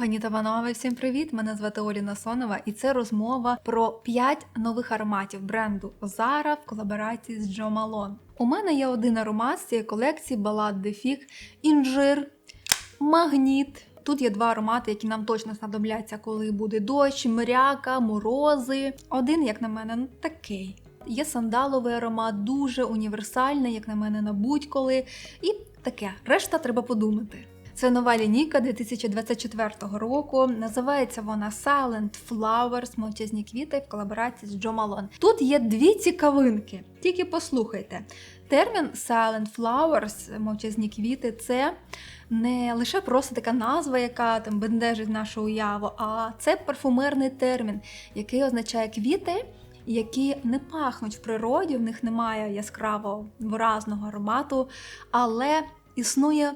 Пані та панове, всім привіт! Мене звати Оліна Сонова, і це розмова про 5 нових ароматів бренду Zara в колаборації з Джо Малон. У мене є один аромат з цієї колекції Балад Дефік, інжир, магніт. Тут є два аромати, які нам точно знадобляться, коли буде дощ, мряка, морози. Один, як на мене, ну такий. Є сандаловий аромат, дуже універсальний, як на мене, на будь-коли. І таке. Решта треба подумати. Це нова лінійка 2024 року. Називається вона Silent Flowers, мовчазні квіти в колаборації з Джо Малон. Тут є дві цікавинки. Тільки послухайте. Термін Silent Flowers, мовчазні квіти, це не лише просто така назва, яка там бендежить нашу уяву, а це парфумерний термін, який означає квіти, які не пахнуть в природі, в них немає яскравого виразного аромату, але існує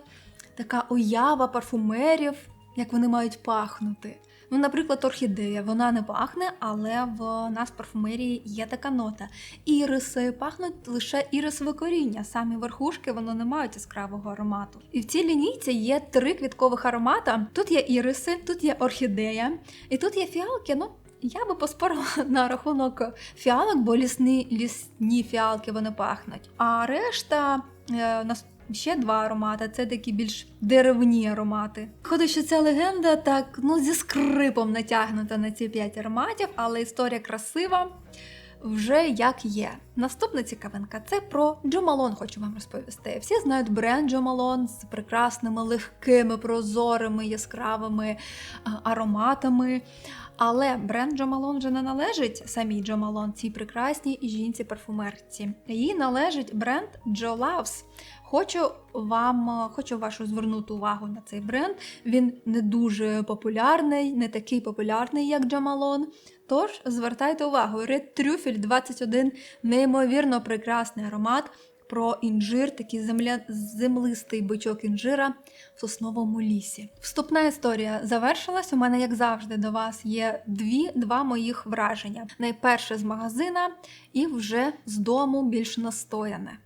така уява парфумерів, як вони мають пахнути. Ну, наприклад, орхідея, вона не пахне, але в нас в парфумерії є така нота. Іриси пахнуть лише ірисове коріння, самі верхушки воно не мають яскравого аромату. І в цій лінійці є три квіткових аромата. Тут є іриси, тут є орхідея, і тут є фіалки. Ну, я би поспорила на рахунок фіалок, бо лісні, лісні фіалки вони пахнуть. А решта е, ще два аромати це такі більш деревні аромати. Ходить, що ця легенда так ну зі скрипом натягнута на ці п'ять ароматів, але історія красива. Вже як є. Наступна цікавинка це про Джо Малон хочу вам розповісти. Всі знають бренд Джо Малон з прекрасними, легкими, прозорими, яскравими ароматами. Але бренд Джо Малон вже не належить самій Джо Малон, цій прекрасній жінці-парфумерці. Їй належить бренд Джо Loves. Хочу вам, хочу вашу звернути увагу на цей бренд. Він не дуже популярний, не такий популярний, як Джо Малон. Тож звертайте увагу, Red Trüffel 21 неймовірно прекрасний аромат про інжир, такий земля... землистий бичок інжира в сосновому лісі. Вступна історія завершилась. У мене, як завжди, до вас є дві два моїх враження. Найперше з магазина і вже з дому більш настояне.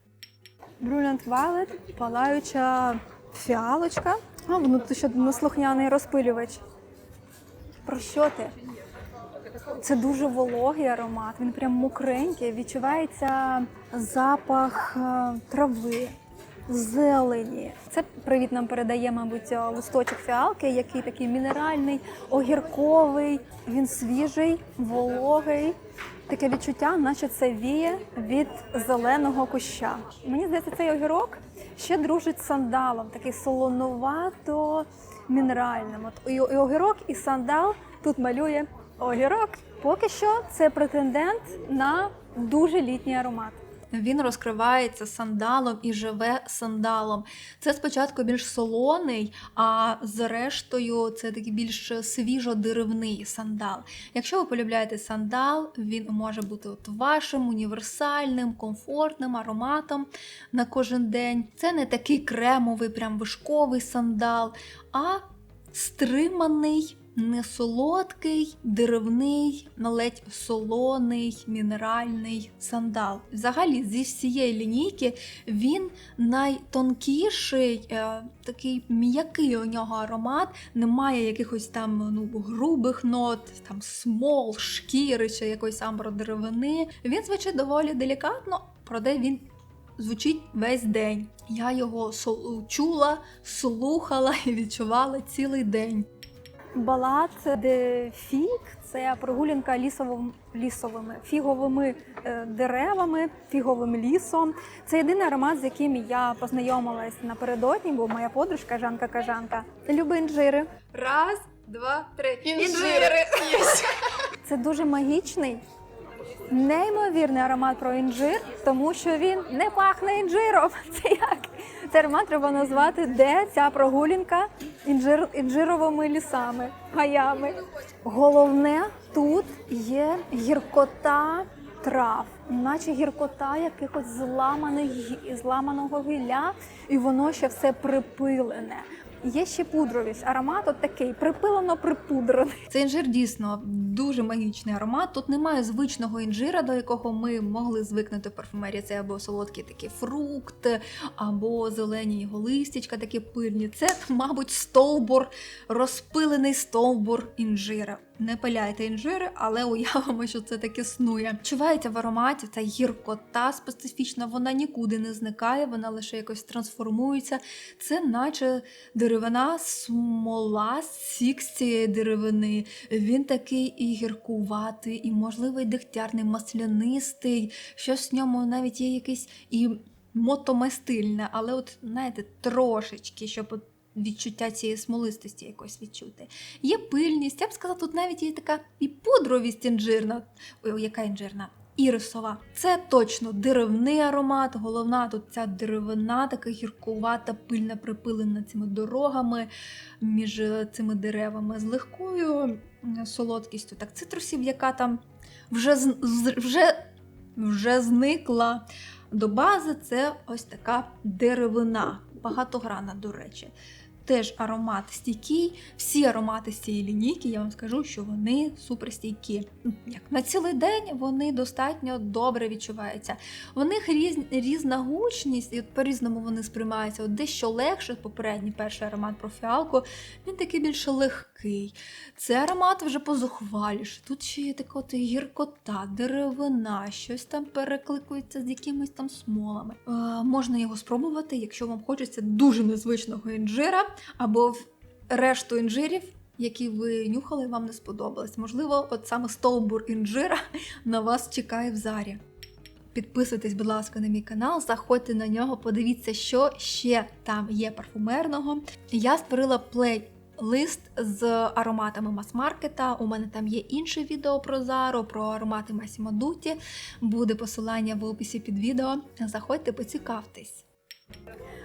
Brilliant Violet, палаюча фіалочка. А, воно тут ще неслухняний розпилювач. Про що ти? Це дуже вологий аромат, він прям мокренький, відчувається запах е, трави, зелені. Це привіт нам передає, мабуть, листочок фіалки, який такий мінеральний, огірковий, він свіжий, вологий. Таке відчуття, наче це віє від зеленого куща. Мені здається, цей огірок ще дружить з сандалом, такий солонувато мінеральним. От і огірок, і сандал тут малює огірок. Поки що це претендент на дуже літній аромат. Він розкривається сандалом і живе сандалом. Це спочатку більш солоний, а зрештою це такий більш свіжо-деревний сандал. Якщо ви полюбляєте сандал, він може бути от вашим універсальним, комфортним ароматом на кожен день. Це не такий кремовий, прям вишковий сандал, а стриманий. Не солодкий, деревний, ледь солоний, мінеральний сандал. Взагалі, зі всієї лінійки він найтонкіший, е, такий м'який у нього аромат, немає якихось там ну, грубих нот, там смол, шкіри чи якоїсь амбродеревини. Він звучить доволі делікатно, проте він звучить весь день. Я його чула, слухала і відчувала цілий день. Балат де фіг це прогулянка лісовим, лісовими фіговими е, деревами, фіговим лісом. Це єдиний аромат, з яким я познайомилась напередодні, бо моя подружка Жанка Кажанка любить інжири. Раз, два, три. Інжири. Це дуже магічний, неймовірний аромат про інжир, тому що він не пахне інжиром. Це як? Цей аромат треба назвати, де ця прогулянка інжир, інжировими лісами, гаями. Головне, тут є гіркота трав, наче гіркота якихось зламаних зламаного гілля, і воно ще все припилене. Є ще пудровість. Аромат от такий, припилено припудрений. Цей інжир дійсно дуже магічний аромат. Тут немає звичного інжира, до якого ми могли звикнути в парфумерії. Це або солодкий такий фрукт, або зелені його листячка, такі пильні. Це, мабуть, стовбур, розпилений стовбур інжира. Не пиляйте інжири, але уявимо, що це таке снує. Чувається в ароматі ця гіркота специфічна, вона нікуди не зникає, вона лише якось трансформується. Це наче деревина, смола, сік з цієї деревини. Він такий і гіркуватий, і, можливо, і дегтярний, маслянистий. Щось в ньому навіть є якийсь і мотомастильне, але от, знаєте, трошечки, щоб відчуття цієї смолистості якось відчути. Є пильність, я б сказала, тут навіть є така і пудровість інжирна. Ой, яка інжирна? Ірисова. Це точно деревний аромат. Головна тут ця деревина, така гіркувата, пильна, припилена цими дорогами між е, цими деревами з легкою солодкістю. Так, цитрусів, яка там вже, вже, вже зникла. До бази це ось така деревина, багатогранна, до речі. Теж аромат стійкий. Всі аромати з цієї лінійки, я вам скажу, що вони суперстійкі. Ну, Як на цілий день вони достатньо добре відчуваються. У них різ, різна гучність, і от по-різному вони сприймаються. От дещо легше, попередній перший аромат про фіалку, він такий більше легкий. Це аромат вже позухваліше. Тут ще є така от гіркота, деревина, щось там перекликується з якимись там смолами. Е, можна його спробувати, якщо вам хочеться дуже незвичного інжира, або решту інжирів. Які ви нюхали, вам не сподобались. Можливо, от саме стовбур інжира на вас чекає в зарі. Підписуйтесь, будь ласка, на мій канал, заходьте на нього, подивіться, що ще там є парфумерного. Я створила плейлист з ароматами мас-маркета. У мене там є інше відео про Зару, про аромати Масімо Дуті. Буде посилання в описі під відео. Заходьте, поцікавтесь.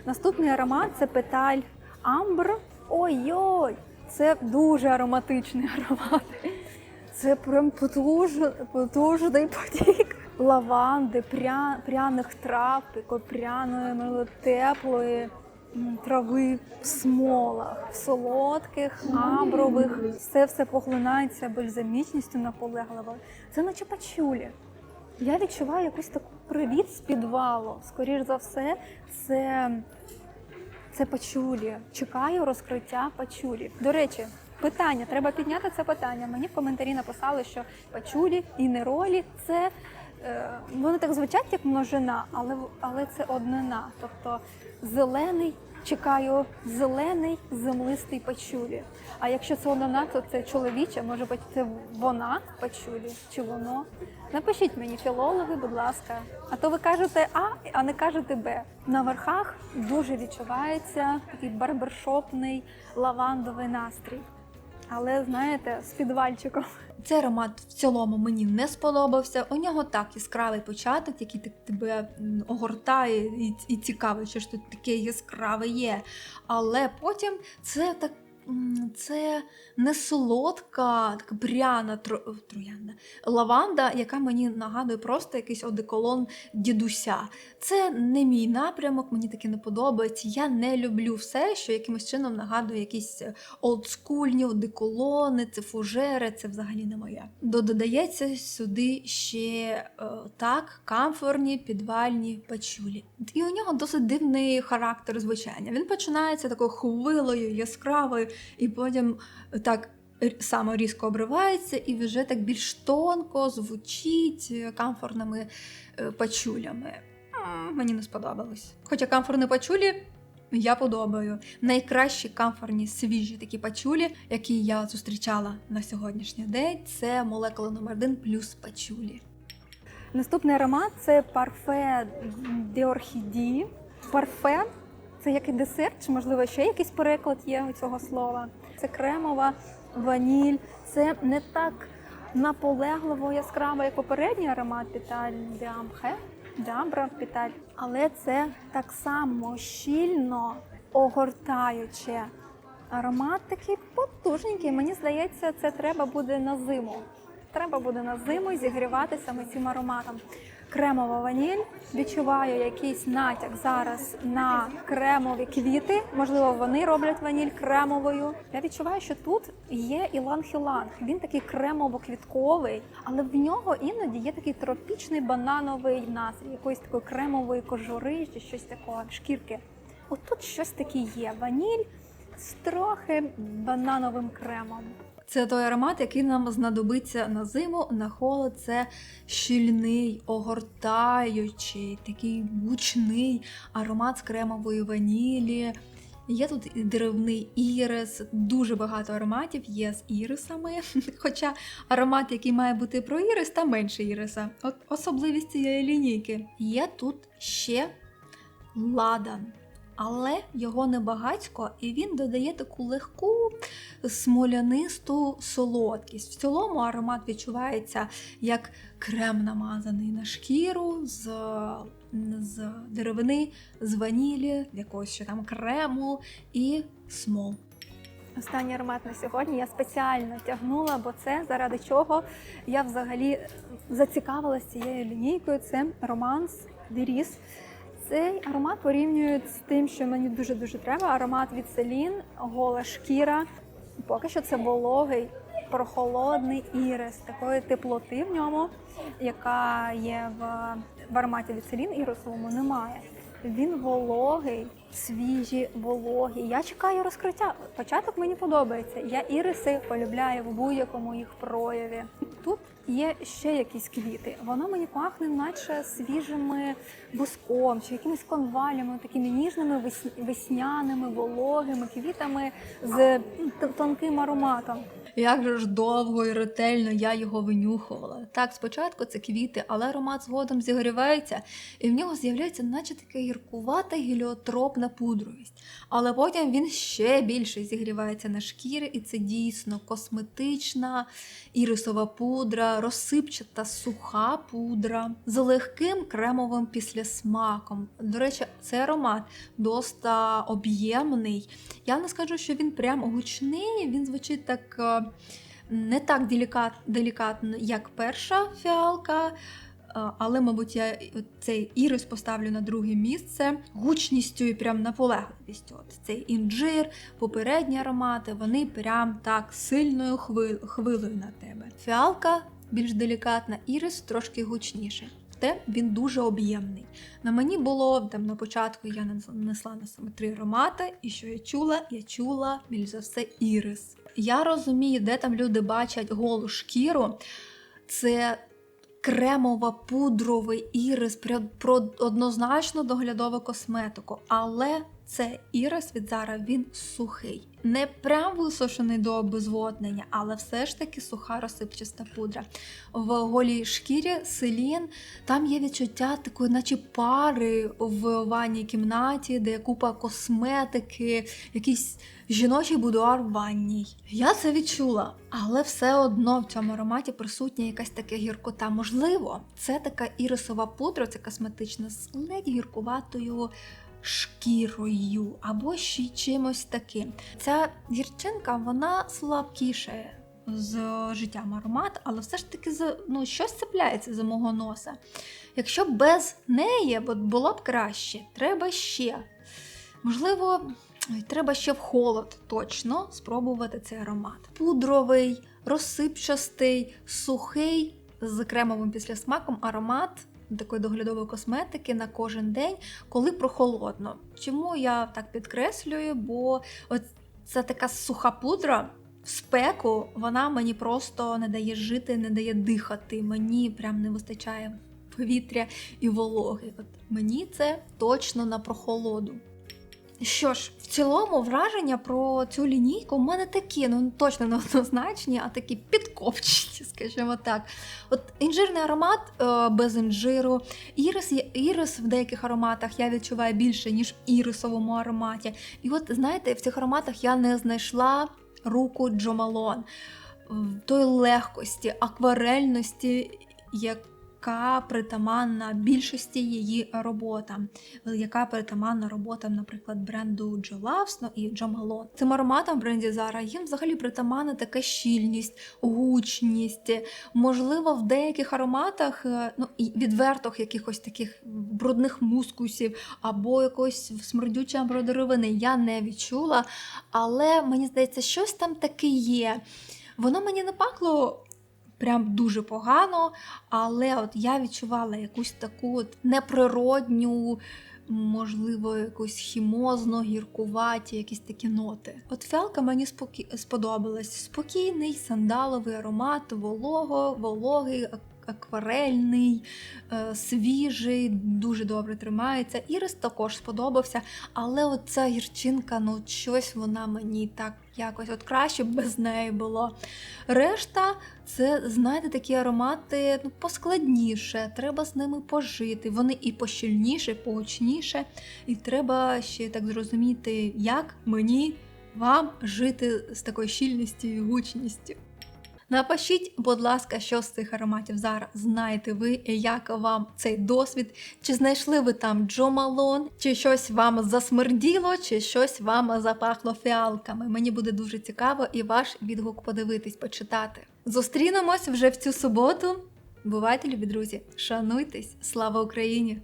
Наступний аромат це петаль амбр. Ой-ой! Це дуже ароматичний аромат. Це прям потуж, потужний потік лаванди, пря, пряних трав, пряної, ну, теплої трави в смолах, в солодких, амбрових. Все все поглинається бальзамічністю наполегливо. Це наче пачулі. Я відчуваю якийсь такий привіт з підвалу. Скоріш за все, це, це пачулі. Чекаю розкриття пачулі. До речі, питання, треба підняти це питання. Мені в коментарі написали, що пачулі і неролі це. Е, Вони так звучать як множина, але, але це однина. Тобто зелений, чекаю зелений землистий пачулі. А якщо це однина, то це чоловіче, може бути це вона пачулі чи воно. Напишіть мені, філологи, будь ласка. А то ви кажете А, а не кажете Б. На верхах дуже відчувається такий барбершопний лавандовий настрій. Але знаєте, з підвальчиком. Цей аромат в цілому мені не сподобався. У нього так яскравий початок, який так тебе огортає і, і цікавий, що ж тут таке яскраве є. Але потім це так. Це не солодка, така пряна тро, троянда лаванда, яка мені нагадує просто якийсь одеколон дідуся. Це не мій напрямок, мені таке не подобається. Я не люблю все, що якимось чином нагадує якісь е, олдскульні одеколони, це фужери, це взагалі не моє. Додається сюди ще е, так, камфорні підвальні пачулі. І у нього досить дивний характер звучання. Він починається такою хвилою, яскравою, і потім е, так. Само різко обривається і вже так більш тонко звучить е, камфорними е, пачулями. Мені не сподобалось. Хоча камфорні пачулі я подобаю. Найкращі камфорні свіжі такі пачулі, які я зустрічала на сьогоднішній день, це молекула номер 1 плюс пачулі. Наступний аромат це парфе де орхідії. Парфе це як і десерт, чи можливо ще якийсь переклад є у цього слова. Це кремова, ваніль. Це не так наполегливо яскраво, як попередній аромат Піталь де Амхе, Піталь. Але це так само щільно огортаюче. Аромат такий потужненький. Мені здається, це треба буде на зиму. Треба буде на зиму зігріватися саме цим ароматом. Кремова ваніль. Відчуваю якийсь натяк зараз на кремові квіти. Можливо, вони роблять ваніль кремовою. Я відчуваю, що тут є іланг-іланг. Він такий кремово-квітковий, але в нього іноді є такий тропічний банановий настрій, якоїсь такої кремової кожури чи щось такого шкірки. От тут щось таке є. Ваніль з трохи банановим кремом. Це той аромат, який нам знадобиться на зиму, на холод. Це щільний, огортаючий, такий гучний аромат з кремової ванілі. Є тут і деревний ірис, дуже багато ароматів є з ірисами. Хоча аромат, який має бути про ірис, та менше іриса. От особливість цієї лінійки. Є тут ще ладан. Але його небагацько, і він додає таку легку смолянисту солодкість. В цілому аромат відчувається як крем намазаний на шкіру з, з деревини, з ванілі, якогось ще там крему і смол. Останній аромат на сьогодні я спеціально тягнула, бо це заради чого я взагалі зацікавилася цією лінійкою. Це романс Деріс. Цей аромат порівнюють з тим, що мені дуже дуже треба. Аромат від Селін, гола шкіра. Поки що це вологий, прохолодний ірис, такої теплоти в ньому, яка є в, в ароматі від Селін, ірисовому немає. Він вологий, свіжі, вологі. Я чекаю розкриття. Початок мені подобається. Я іриси полюбляю в будь-якому їх прояві. Тут є ще якісь квіти. Воно мені пахне, наче свіжими буском чи якимись конвалями, такими ніжними весняними, вологими квітами з тонким ароматом. Як же ж довго і ретельно я його винюхувала. Так, спочатку це квіти, але аромат згодом зігрівається, і в нього з'являється, наче така гіркувата геліотропна пудровість. Але потім він ще більше зігрівається на шкірі, і це дійсно косметична ірисова пудра, розсипчата суха пудра з легким кремовим післясмаком. До речі, цей аромат доста об'ємний. Я не скажу, що він прям гучний, він звучить так е, не так делікат, делікатно, як перша фіалка. е, Але, мабуть, я цей ірис поставлю на друге місце гучністю і прям наполегливістю. От цей інжир, попередні аромати, вони прям так сильною хвилею на тебе. Фіалка більш делікатна, ірис трошки гучніше. Те він дуже об'ємний. На мені було там на початку я нанесла на саме три аромати, і що я чула? Я чула більш за все ірис. Я розумію, де там люди бачать голу шкіру. Це кремово-пудровий ірис, про, про однозначно доглядову косметику. Але це ірис від Zara, він сухий. Не прям висушений до обезводнення, але все ж таки суха розсипчаста пудра. В голій шкірі селін там є відчуття такої, наче пари в ванній кімнаті, де купа косметики, якийсь жіночий будуар в ванній. Я це відчула, але все одно в цьому ароматі присутня якась така гіркота. Можливо, це така ірисова пудра, це косметична з ледь гіркуватою шкірою або ще чимось таким. Ця гірчинка вона слабкіше з життям аромат, але все ж таки ну, щось цепляється за мого носа. Якщо без неї було б краще, треба ще. Можливо, треба ще в холод точно спробувати цей аромат. Пудровий, розсипчастий, сухий з кремовим післясмаком аромат такої доглядової косметики на кожен день, коли прохолодно. Чому я так підкреслюю? Бо от це така суха пудра. В спеку вона мені просто не дає жити, не дає дихати. Мені прям не вистачає повітря і вологи. От мені це точно на прохолоду. Що ж, в цілому враження про цю лінійку в мене такі, ну точно не однозначні, а такі підкопчені, скажімо так. От інжирний аромат е, без інжиру, ірис, ірис в деяких ароматах я відчуваю більше, ніж в ірисовому ароматі. І от знаєте, в цих ароматах я не знайшла руку Джо Малон. В той легкості, акварельності, яка притаманна більшості її роботам, яка притаманна роботам, наприклад, бренду Joe Loves, ну і Joe Malone. Цим ароматам в бренді Zara їм взагалі притаманна така щільність, гучність. Можливо, в деяких ароматах, е, ну і відвертих якихось таких брудних мускусів або якоїсь смердючої амбродеровини я не відчула. Але мені здається, щось там таке є. Воно мені не пахло прям дуже погано, але от я відчувала якусь таку от неприродню, можливо, якусь хімозно, гіркуваті, якісь такі ноти. От фіалка мені спокі... сподобалась. Спокійний сандаловий аромат, волого, вологий. Акварельний, е, свіжий, дуже добре тримається. Ірис також сподобався, але от ця гірчинка, ну щось вона мені так якось от краще б без неї було. Решта це, знаєте, такі аромати ну, поскладніше, треба з ними пожити. Вони і пощільніше, погучніше, і треба ще так зрозуміти, як мені вам жити з такою щільністю і гучністю. Напишіть, будь ласка, що з цих ароматів зараз знаєте ви, як вам цей досвід? Чи знайшли ви там Джо Малон, чи щось вам засмерділо, чи щось вам запахло фіалками? Мені буде дуже цікаво і ваш відгук подивитись, почитати. Зустрінемось вже в цю суботу. Бувайте, любі друзі! Шануйтесь! Слава Україні!